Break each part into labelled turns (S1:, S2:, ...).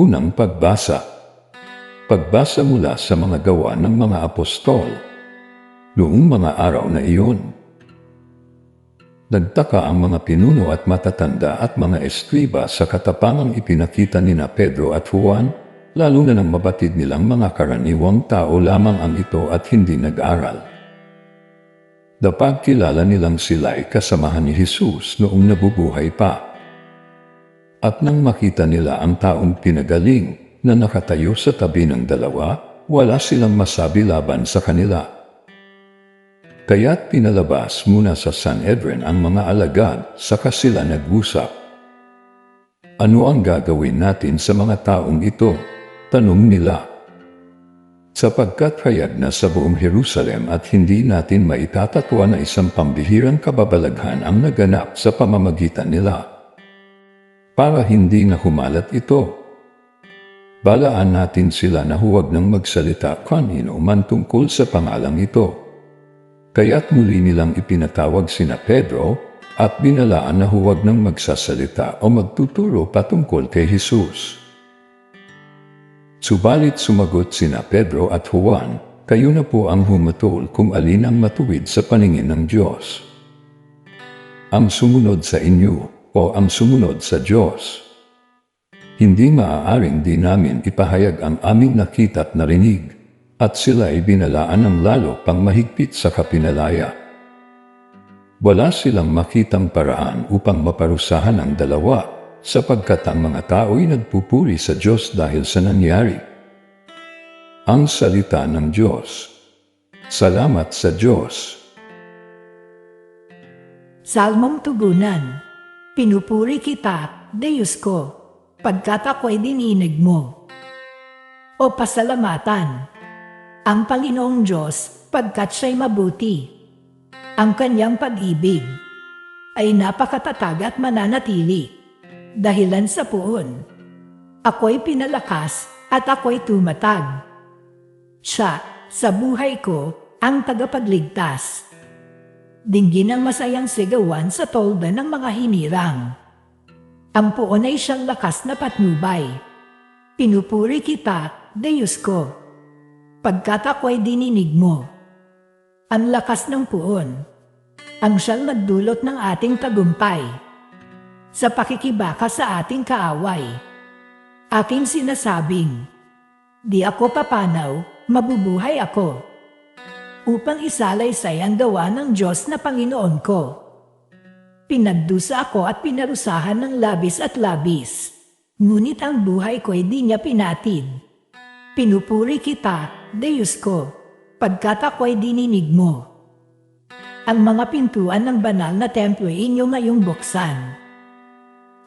S1: Unang pagbasa. Pagbasa mula sa mga gawa ng mga apostol. Noong mga araw na iyon. Nagtaka ang mga pinuno at matatanda at mga eskriba sa katapangang ipinakita ni na Pedro at Juan, lalo na nang mabatid nilang mga karaniwang tao lamang ang ito at hindi nag-aral. Napagkilala nilang sila ay kasamahan ni Jesus noong nabubuhay pa. At nang makita nila ang taong pinagaling na nakatayo sa tabi ng dalawa, wala silang masabi laban sa kanila. Kaya't pinalabas muna sa Sanhedrin ang mga alagad saka sila nag-usap. Ano ang gagawin natin sa mga taong ito? Tanong nila. Sapagkat hayag na sa buong Jerusalem at hindi natin maitatatwa na isang pambihirang kababalaghan ang naganap sa pamamagitan nila para hindi na humalat ito. Balaan natin sila na huwag nang magsalita kanino man tungkol sa pangalang ito. Kaya't muli nilang ipinatawag sina Pedro at binalaan na huwag nang magsasalita o magtuturo patungkol kay Jesus. Subalit sumagot sina Pedro at Juan, kayo na po ang humatol kung alin ang matuwid sa paningin ng Diyos. Ang sumunod sa inyo o ang sumunod sa Diyos. Hindi maaaring di namin ipahayag ang aming nakita at narinig, at sila ay binalaan ng lalo pang mahigpit sa kapinalaya. Wala silang makitang paraan upang maparusahan ang dalawa, sapagkat ang mga tao ay nagpupuri sa Diyos dahil sa nangyari. Ang salita ng Diyos. Salamat sa Diyos.
S2: Salmong Tugunan Pinupuri kita, Diyos ko, pagkat ako'y dininig mo. O pasalamatan, ang Panginoong Diyos, pagkat siya'y mabuti. Ang kanyang pag-ibig ay napakatatag at mananatili. Dahilan sa puon, ako'y pinalakas at ako'y tumatag. Siya, sa buhay ko, ang tagapagligtas dinggin ang masayang sigawan sa tolda ng mga hinirang. Ang puon ay siyang lakas na patnubay. Pinupuri kita, Diyos ko, pagkat ako'y dininig mo. Ang lakas ng puon, ang siyang nagdulot ng ating tagumpay. Sa pakikibaka sa ating kaaway, aking sinasabing, di ako papanaw, mabubuhay ako upang isalaysay ang gawa ng Diyos na Panginoon ko. Pinagdusa ako at pinarusahan ng labis at labis. Ngunit ang buhay ko ay di niya pinatid. Pinupuri kita, Diyos ko, pagkat ako'y dininig mo. Ang mga pintuan ng banal na templo ay inyo ngayong buksan.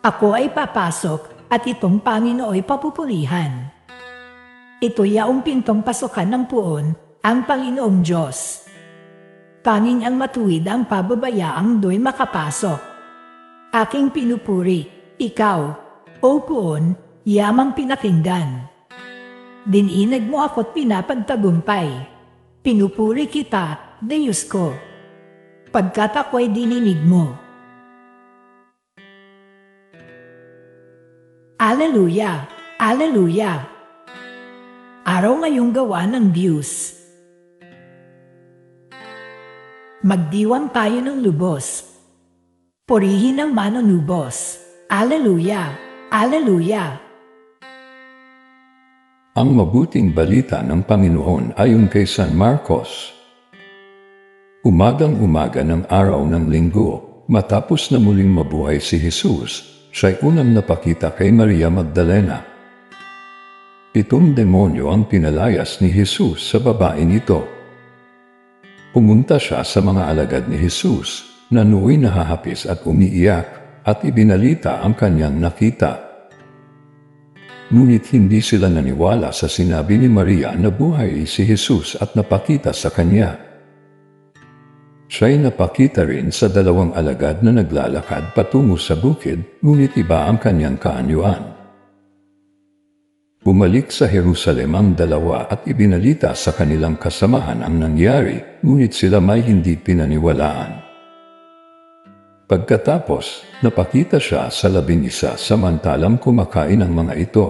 S2: Ako ay papasok at itong Panginoon ay papupurihan. Ito yaong pintong pasokan ng puon ang Panginoong Diyos. Tanging ang matuwid ang pababayaang do'y makapasok. Aking pinupuri, ikaw, o puon, yamang pinakinggan. Dininag mo ako't pinapagtagumpay. Pinupuri kita, Diyos ko, pagkat ako'y dininig mo. Aleluya! Aleluya! Araw ngayong gawa ng Diyos. Magdiwang tayo ng lubos. Purihin ang manunubos. Aleluya! Aleluya!
S1: Ang mabuting balita ng Panginoon ayon kay San Marcos. Umagang-umaga ng araw ng linggo, matapos na muling mabuhay si Jesus, siya'y unang napakita kay Maria Magdalena. Itong demonyo ang pinalayas ni Jesus sa babaeng ito Pumunta siya sa mga alagad ni Jesus na nuoy nahahapis at umiiyak at ibinalita ang kanyang nakita. Ngunit hindi sila naniwala sa sinabi ni Maria na buhay si Jesus at napakita sa kanya. Siya'y napakita rin sa dalawang alagad na naglalakad patungo sa bukid, ngunit iba ang kanyang kaanyuan. Bumalik sa Jerusalem ang dalawa at ibinalita sa kanilang kasamahan ang nangyari, ngunit sila may hindi pinaniwalaan. Pagkatapos, napakita siya sa labing isa samantalang kumakain ang mga ito.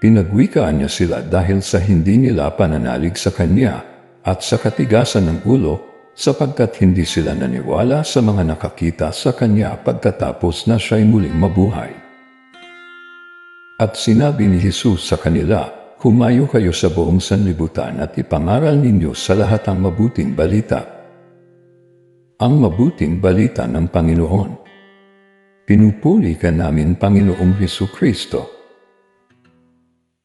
S1: Pinagwikaan niya sila dahil sa hindi nila pananalig sa kanya at sa katigasan ng ulo sapagkat hindi sila naniwala sa mga nakakita sa kanya pagkatapos na siya'y muling mabuhay. At sinabi ni Jesus sa kanila, Humayo kayo sa buong sanlibutan at ipangaral ninyo sa lahat ang mabuting balita. Ang mabuting balita ng Panginoon. Pinupuli ka namin, Panginoong Heso Kristo,